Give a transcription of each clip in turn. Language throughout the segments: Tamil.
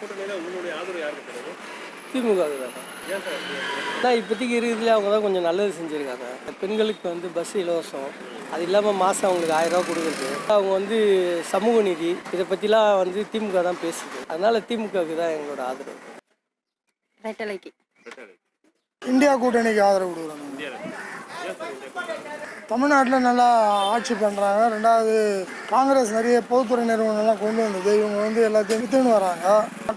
கூட்டணியில உங்களுடைய ஆதரவு யாருக்கு தருது திமுக தான். இப்போதைக்கு இருக்கிறதுல அவங்க தான் கொஞ்சம் நல்லது செஞ்சுருக்காங்க. பெண்களுக்கு வந்து பஸ் இலவசம் அது இல்லாமல் மாதம் அவங்களுக்கு ஆயிரம் ரூபா கொடுக்குறது. அவங்க வந்து சமூக நீதி இதை பற்றிலாம் வந்து திமுக தான் பேசுது. அதனால திமுகவுக்கு தான் எங்களோட ஆதரவு. ரெட்டலைக்கு இந்தியா கூட்டணிக்கு ஆதரவு கூட்டணி? தமிழ்நாட்டில் நல்லா ஆட்சி பண்ணுறாங்க ரெண்டாவது காங்கிரஸ் நிறைய பொதுத்துறை நிறுவனம்லாம் கொண்டு வந்தது. இவங்க வந்து எல்லாத்தையும் வித்துன்னு வராங்க.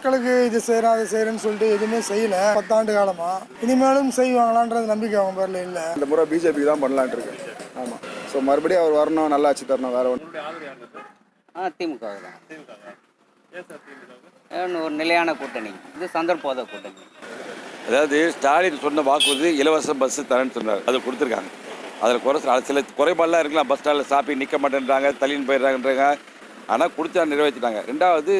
மக்களுக்கு இது செய்கிறேன் அது செய்கிறேன்னு சொல்லிட்டு எதுவுமே செய்யல. பத்தாண்டு காலமாக இனிமேலும் செய்வாங்களான்றது நம்பிக்கை அவங்க பேரில் இல்லை. இந்த முறை பிஜேபி தான் பண்ணலான்ட்டு இருக்கு. ஆமாம் ஸோ மறுபடியும் அவர் வரணும் நல்லா ஆட்சி தரணும் வேற ஒன்று ஆ திமுக தான். ஒரு நிலையான கூட்டணி. இது சந்தர்ப்போத கூட்டணி. அதாவது ஸ்டாலின் சொன்ன வாக்குறுதி இலவச பஸ் தரேன்னு சொன்னார். அது கொடுத்துருக்காங்க. அதில் குறை அது சில குறைபாடெல்லாம் இருக்கலாம். பஸ் ஸ்டாண்டில் சாப்பி நிற்க மாட்டேன்றாங்க தள்ளின்னு போயிடுறாங்கன்றாங்க. ஆனால் கொடுத்தா நிறைவேற்றிட்டாங்க. ரெண்டாவது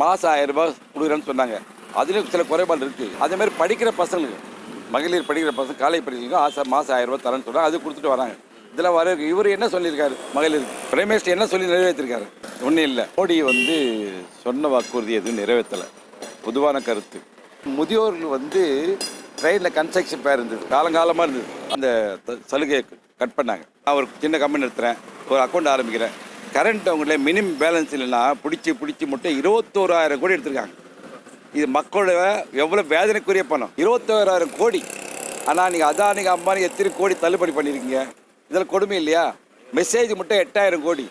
மாதம் ஆயிரம் ரூபாய் கொடுக்குறேன்னு சொன்னாங்க. அதுலேயும் சில குறைபாடு இருக்குது அதே மாதிரி படிக்கிற பசங்களுக்கு மகளிர் படிக்கிற பசங்க காலை படிக்கிறவங்க ஆசை மாதம் ஆயிரம் ரூபாய் தரேன்னு சொல்கிறாங்க அது கொடுத்துட்டு வராங்க. இதில் வர இவர் என்ன சொல்லியிருக்காரு? மகளிர் பிரைம் மினிஸ்டர் என்ன சொல்லி நிறைவேற்றிருக்காரு? ஒன்றும் இல்லை. மோடி வந்து சொன்ன வாக்குறுதி எதுவும் நிறைவேற்றலை. பொதுவான கருத்து. முதியோர்கள் வந்து ட்ரெயினில் கன்ஸ்ட்ரக்ஷன் பேர் இருந்தது. காலங்காலமாக இருந்தது. அந்த சலுகையை கட் பண்ணாங்க. நான் ஒரு சின்ன கம்பெனி நடத்துகிறேன் ஒரு அக்கௌண்ட் ஆரம்பிக்கிறேன். கரண்ட் அவங்கள மினிமம் பேலன்ஸ் இல்லைன்னா பிடிச்சி பிடிச்சி மட்டும் இருபத்தோராயிரம் கோடி எடுத்திருக்காங்க. இது மக்களோட எவ்வளோ வேதனைக்குரிய பணம். இருபத்தோராயிரம் கோடி. ஆனால் நீங்கள் அதானிக்கு அம்பானிக்கு எத்தனை கோடி தள்ளுபடி பண்ணியிருக்கீங்க இதில் கொடுமை இல்லையா? மெசேஜ் மட்டும் எட்டாயிரம் கோடி.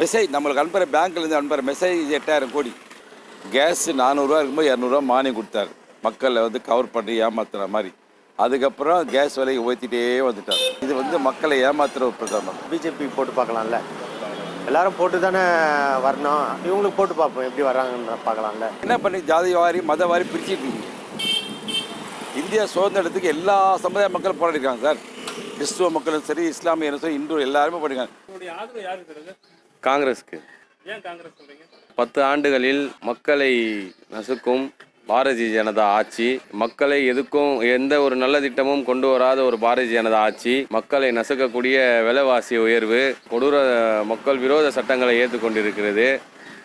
மெசேஜ் நம்மளுக்கு அனுப்புகிற பேங்க்லேருந்து அனுப்புகிற மெசேஜ் எட்டாயிரம் கோடி. கேஸ் நானூறுரூவா இருக்கும்போது இரநூறுவா மானியம் கொடுத்தாரு. மக்களை வந்து கவர் பண்ணி ஏமாத்துற மாதிரி. அதுக்கப்புறம் கேஸ் விலையை உயர்த்திட்டே வந்துட்டார். இது வந்து மக்களை ஏமாத்துற ஒரு பிரதமர். பிஜேபி போட்டு பார்க்கலாம்ல? எல்லாரும் போட்டு தானே வரணும். இவங்களுக்கு போட்டு பார்ப்போம் எப்படி வர்றாங்கன்னு பார்க்கலாம்ல. என்ன பண்ணி ஜாதி வாரி மத வாரி பிரிச்சுட்டு இந்தியா சுதந்திரத்துக்கு எல்லா சமுதாய மக்களும் போராடிருக்காங்க சார். கிறிஸ்துவ மக்களும் சரி இஸ்லாமியரும் சரி இந்து எல்லாருமே போராடிருக்காங்க உங்களுடைய ஆதரவு யாருக்கு தருது? காங்கிரஸ்க்கு. ஏன் காங்கிரஸ் சொல்றீங்க? பத்து ஆண்டுகளில் மக்களை நசுக்கும் பாரதிய ஜனதா ஆட்சி. மக்களை எதுக்கும் எந்த ஒரு நல்ல திட்டமும் கொண்டு வராத ஒரு பாரதிய ஜனதா ஆட்சி. மக்களை நசுக்கக்கூடிய விலைவாசி உயர்வு கொடூர மக்கள் விரோத சட்டங்களை ஏற்றுக்கொண்டிருக்கிறது.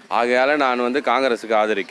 ஆகையால் நான் வந்து காங்கிரஸுக்கு ஆதரிக்கிறேன்.